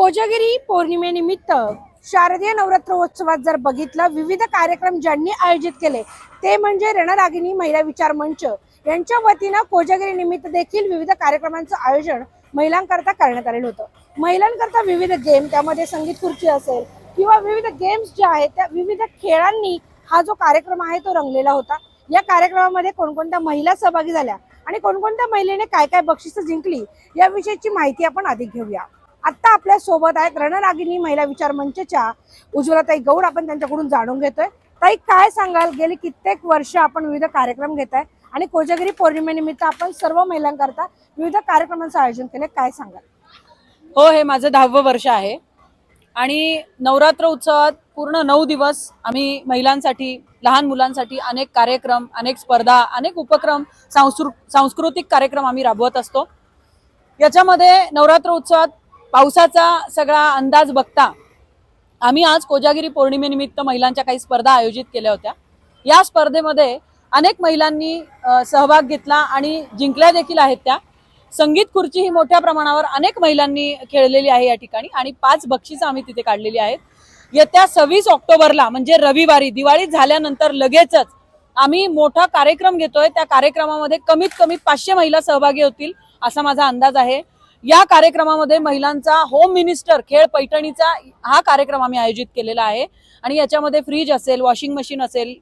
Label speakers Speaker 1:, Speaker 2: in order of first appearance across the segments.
Speaker 1: कोजागिरी पौर्णिमेनिमित्त शारदीय नवरात्रोत्सवात जर बघितलं विविध कार्यक्रम ज्यांनी आयोजित केले ते म्हणजे रणरागिणी महिला विचार मंच. यांच्या वतीनं कोजागिरी निमित्त देखील विविध कार्यक्रमांचं आयोजन महिलांकरता करण्यात आलेलं होतं. महिलांकरता विविध गेम त्यामध्ये संगीत खुर्ची असेल किंवा विविध गेम्स ज्या आहेत त्या विविध खेळांनी हा जो कार्यक्रम आहे तो रंगलेला होता. या कार्यक्रमामध्ये कोणकोणत्या महिला सहभागी झाल्या आणि कोणकोणत्या महिलेने काय काय बक्षिसं जिंकली याविषयीची माहिती आपण अधिक घेऊया. आत्ता आपल्यासोबत आहेत रणरागिनी महिला विचार मंचच्या उज्ज्वलाताई गौड आपण त्यांच्याकडून जाणून घेतोय. ताई काय सांगाल? गेली कित्येक वर्ष आपण विविध कार्यक्रम घेत आहे आणि कोजागिरी पौर्णिमेनिमित्त आपण सर्व महिलांकरता विविध कार्यक्रमांचं आयोजन केलं काय सांगाल?
Speaker 2: हो हे माझं दहावं वर्ष आहे. आणि नवरात्र उत्सवात पूर्ण नऊ दिवस आम्ही महिलांसाठी लहान मुलांसाठी अनेक कार्यक्रम अनेक स्पर्धा अनेक उपक्रम सांस्कृ सांस्कृतिक कार्यक्रम आम्ही राबवत असतो. याच्यामध्ये नवरात्र उत्सवात पावसाचा सगळा अंदाज बघता आम्ही आज कोजागिरी पौर्णिमेनिमित्त महिलांच्या काही स्पर्धा आयोजित केल्या होत्या. या स्पर्धेमध्ये अनेक महिलांनी सहभाग घेतला आणि जिंकल्या देखील आहेत त्या. संगीत खुर्ची ही मोठ्या प्रमाणावर अनेक महिलांनी खेळलेली आहे या ठिकाणी आणि पाच बक्षिसं आम्ही तिथे काढलेली आहेत. येत्या सव्वीस ऑक्टोबरला म्हणजे रविवारी दिवाळी झाल्यानंतर लगेचच आम्ही मोठा कार्यक्रम घेतोय. त्या कार्यक्रमामध्ये कमीत कमी पाचशे महिला सहभागी होतील असा माझा अंदाज आहे. या कार्यक्रमामध्ये महिलांचा होम मिनिस्टर खेळ पैठणीचा हा कार्यक्रम आम्ही आयोजित केलेला आहे. आणि याच्यामध्ये फ्रीज असेल वॉशिंग मशीन असेल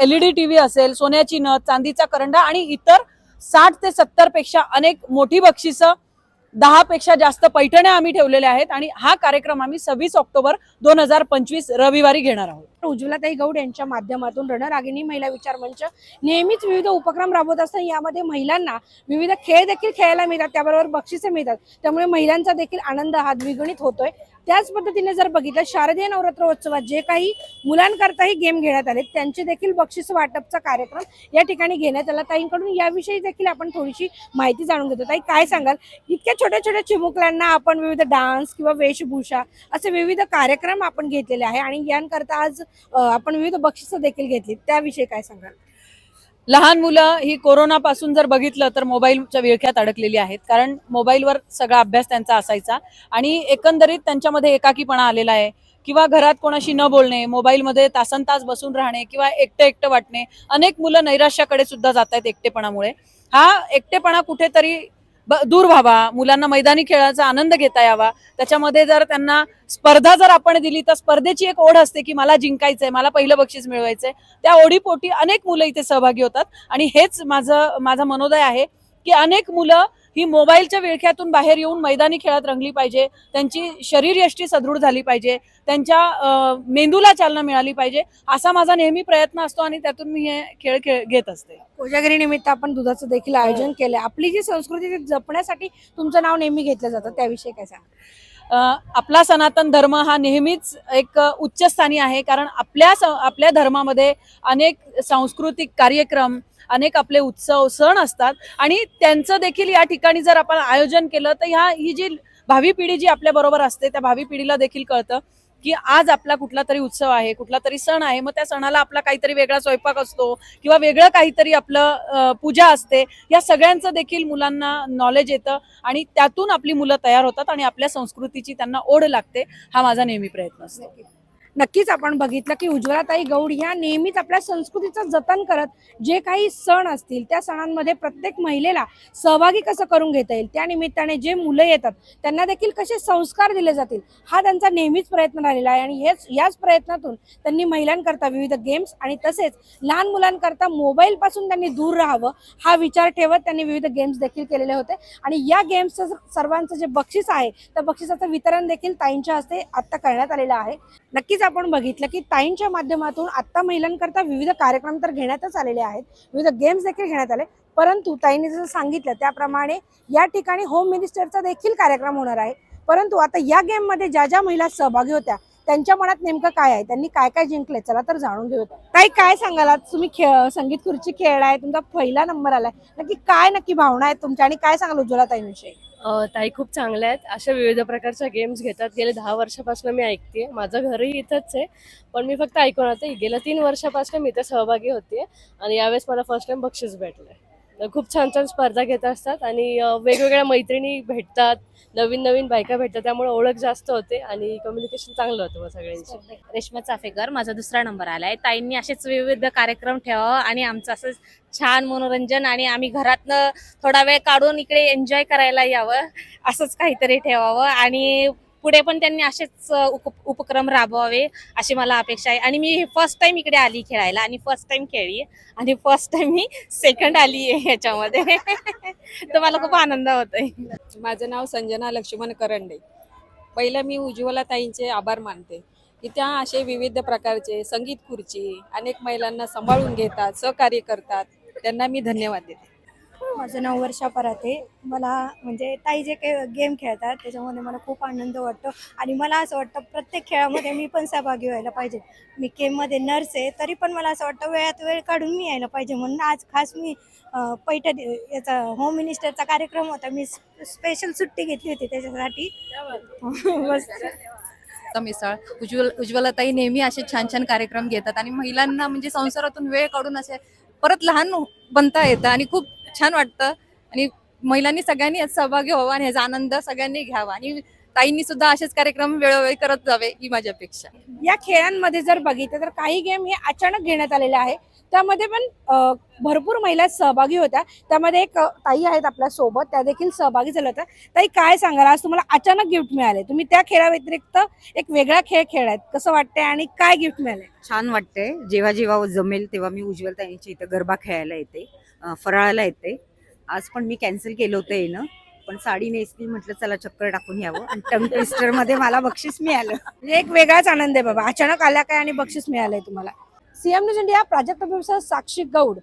Speaker 2: L E D T V असेल सोन्याची नथ चांदीचा करंडा आणि इतर साठ ते सत्तरपेक्षा अनेक मोठी बक्षिसं दहा पेक्षा जास्त पैठण्या आम्ही ठेवलेल्या आहेत. आणि हा कार्यक्रम आम्ही सव्वीस ऑक्टोबर दोन हजार पंचवीस रविवारी घेणार आहोत.
Speaker 1: उज्ज्वलाताई गौड यांच्या माध्यमातून रणरागिणी महिला विचार मंच नेहमीच विविध उपक्रम राबवत असतात. यामध्ये महिलांना विविध खेळ देखील खेळायला मिळतात. त्याबरोबर बक्षिसे मिळतात. त्यामुळे महिलांचा देखील आनंद हा द्विगुणित होतोय. त्याच पद्धतीने जर बघितलं शारदीय नवरात्रोत्सवात जे काही मुलांकरताही गेम घेण्यात आले त्यांचे देखील बक्षीस वाटपचा कार्यक्रम या ठिकाणी घेण्यात आला. ताईंकडून याविषयी देखील आपण थोडीशी माहिती जाणून घेतो. ताई काय सांगाल? इतक्या छोट्या छोट्या चिमुकल्यांना आपण विविध डान्स किंवा वेशभूषा असे विविध कार्यक्रम आपण घेतलेले आहे आणि यांकरता आज आपण विविध बक्षिसं देखील घेतली. त्याविषयी काय सांगाल?
Speaker 2: लहान मुलं ही कोरोनापासून जर बघितलं तर मोबाईलच्या विळख्यात अडकलेली आहेत. कारण मोबाईलवर सगळा अभ्यास त्यांचा असायचा आणि एकंदरीत त्यांच्यामध्ये एकाकीपणा आलेला आहे. किंवा घरात कोणाशी न बोलणे मोबाईलमध्ये तासन तास बसून राहणे किंवा एकटं एकटं वाटणे अनेक मुलं नैराश्याकडे सुद्धा जात आहेत एकटेपणामुळे. हा एकटेपणा कुठेतरी दूर व्हावा मुलांना मैदानी खेळाचा आनंद घेता यावा. त्याच्यामध्ये जर त्यांना स्पर्धा जर आपण दिली तर स्पर्धेची एक ओढ असते की मला जिंकायचंय मला पहिलं बक्षीस मिळवायचंय. त्या ओढीपोटी अनेक मुलं इथे सहभागी होतात. आणि हेच माझं माझा मनोदय आहे की अनेक मुलं ही मोबाईलच्या विळख्यातून बाहेर येऊन मैदानी खेळात रंगली पाहिजे त्यांची शरीरयष्टी सदृढ झाली पाहिजे त्यांच्या मेंदूला चालना मिळाली पाहिजे असा माझा नेहमी प्रयत्न असतो आणि त्यातून मी हे खेळ खेळ घेत असते.
Speaker 1: कोजागिरी निमित्त आपण दुधाचं देखील आयोजन केलंय. आपली जी संस्कृती जपण्यासाठी तुमचं नाव नेहमी घेतलं जातं. त्याविषयी काय सांगा
Speaker 2: आपला सनातन धर्म हा नेहमीच एक उच्चस्थानी आहे कारण आपल्या स- आपल्या धर्मामध्ये अनेक सांस्कृतिक कार्यक्रम अनेक आपले उत्सव सण असतात. आणि त्यांचं देखील या ठिकाणी जर आपण आयोजन केलं तर ह्या ही जी भावी पिढी जी आपल्याबरोबर असते त्या भावी पिढीला देखील कळतं. की आज आपला कुठला तरी उत्सव आहे कुठला तरी सण आहे मग त्या सणाला आपला काहीतरी वेगळा स्वयंपाक असतो किंवा वेगळं काहीतरी आपलं पूजा असते या सगळ्यांचं देखील मुलांना नॉलेज येतं आणि त्यातून आपली मुलं तयार होतात आणि आपल्या संस्कृतीची त्यांना ओढ लागते हा माझा नेहमी प्रयत्न असतो.
Speaker 1: नक्कीच आपण बघितलं की उज्ज्वलाताई गौड ह्या नेहमीच आपल्या संस्कृतीचं जतन करत जे काही सण असतील त्या सणांमध्ये प्रत्येक महिलेला सहभागी कसं करून घेता येईल? त्या निमित्ताने जे मुलं येतात त्यांना देखील कसे संस्कार दिले जातील? हा त्यांचा नेहमीच प्रयत्न राहिलेला आहे आणि हेच याच प्रयत्नातून त्यांनी महिलांकरता विविध गेम्स आणि तसेच लहान मुलांकरता मोबाईलपासून त्यांनी दूर राहावं हा विचार ठेवत त्यांनी विविध गेम्स देखील केलेले होते. आणि या गेम्सचं सर्वांचं जे बक्षीस आहे त्या बक्षिसाचं वितरण देखील ताईंच्या हस्ते आत्ता करण्यात आलेलं आहे. नक्कीच आपण बघितलं की ताईंच्या माध्यमातून आता महिलांकरता विविध कार्यक्रम तर घेण्यातच आलेले आहेत. विविध गेम्स देखील घेण्यात आले. परंतु ताईंनी जसं सांगितलं त्याप्रमाणे या ठिकाणी होम मिनिस्टरचा देखील कार्यक्रम होणार आहे. परंतु आता या गेममध्ये ज्या ज्या महिला सहभागी होत्या त्यांच्या मनात नेमकं काय आहे? त्यांनी काय काय जिंकले चला तर जाणून घेऊ ताई काय सांगाल? तुम्ही खेळ संगीत खुर्ची खेळलाय तुमचा पहिला नंबर आलाय. नक्की काय नक्की भावना आहे तुमच्या? आणि काय सांगाल उज्ज्वला ताईंविषयी?
Speaker 3: ताई खूप चांगल्या आहेत. अशा विविध प्रकारच्या गेम्स घेतात. गेले दहा वर्षापासून मी ऐकते माझं घरही इथंच आहे. पण मी फक्त ऐकून होते गेल्या तीन वर्षापासून मी इथे सहभागी होते आणि यावेळेस मला फर्स्ट टाइम बक्षीस भेटलंय. तर खूप छान छान स्पर्धा घेत असतात आणि वेगवेगळ्या मैत्रिणी भेटतात नवीन नवीन बायका भेटतात त्यामुळे ओळख जास्त होते आणि कम्युनिकेशन चांगलं होतं मग सगळ्यांशी.
Speaker 4: रेश्मा चाफेकर माझा दुसरा नंबर आलाय. ताईंनी असेच विविध कार्यक्रम ठेवावा आणि आमचं असं छान मनोरंजन आणि आम्ही घरातनं थोडा वेळ काढून इकडे एन्जॉय करायला यावं असंच काहीतरी ठेवावं आणि पुढे पण त्यांनी असेच उप- उपक्रम राबवावे अशी मला अपेक्षा आहे. आणि मी फर्स्ट टाइम इकडे आली खेळायला आणि फर्स्ट टाइम खेळली आणि फर्स्ट टाइम मी सेकंड आली आहे ह्याच्यामध्ये. तर मला खूप आनंद होतोय.
Speaker 5: माझं नाव संजना लक्ष्मण करंडे. पहिलं मी उज्ज्वला ताईंचे आभार मानते. की त्या असे विविध प्रकारचे संगीत खुर्ची अनेक महिलांना सांभाळून घेतात सहकार्य करतात. त्यांना मी धन्यवाद देते.
Speaker 1: माझं नाव वर्षा पराते मला म्हणजे ताई जे काही गेम खेळतात त्याच्यामध्ये मला खूप आनंद वाटतो. आणि मला असं वाटतं प्रत्येक खेळामध्ये मी पण सहभागी व्हायला पाहिजे. मी गेममध्ये नर्स आहे तरी पण मला असं वाटतं वेळात वेळ काढून मी यायला पाहिजे. म्हणून आज खास मी पैठण याचा होम मिनिस्टरचा कार्यक्रम होता. मी स्पेशल सुट्टी घेतली होती त्याच्यासाठी. बस.
Speaker 6: मिसळ. उज्ज्वल उज्ज्वलताई नेहमी असे छान छान कार्यक्रम घेतात. आणि महिलांना म्हणजे संसारातून वेळ काढून असे परत लहान बनता येतं. आणि खूप छान वाटतं. आणि महिलांनी सगळ्यांनी यात सहभागी व्हावा आणि ह्याचा आनंद सगळ्यांनी घ्यावा. आणि ताईंनी सुद्धा असेच कार्यक्रम वेळोवेळी करत जावे ही माझी अपेक्षा.
Speaker 1: या खेळांमध्ये जर बघितलं तर काही गेम हे अचानक घेण्यात आलेले आहे. त्यामध्ये पण भरपूर महिला सहभागी होत्या. त्यामध्ये एक ताई आहेत आपल्यासोबत त्या देखील सहभागी झाल्या होत्या. ताई काय सांगाल? आज तुम्हाला अचानक गिफ्ट मिळाले. तुम्ही त्या खेळाव्यतिरिक्त एक वेगळा खेळ खेळलाय कसं वाटतंय आणि काय गिफ्ट मिळाले?
Speaker 7: छान वाटतंय. जेव्हा जेव्हा जमेल तेव्हा मी उज्ज्वल ताईंच्या इथं गरबा खेळायला येते. फराळाला येते. आज पण मी कॅन्सल केलं होतं येणं. पण साडी नेसली म्हटलं चला चक्कर टाकून यावं. आणि टंग ट्विस्टरमध्ये मला बक्षीस मिळालं.
Speaker 1: म्हणजे एक वेगळाच आनंद आहे बाबा. अचानक आल्या काय आणि बक्षीस मिळालंय तुम्हाला? CM news India Prajakt Sakshi Gaud.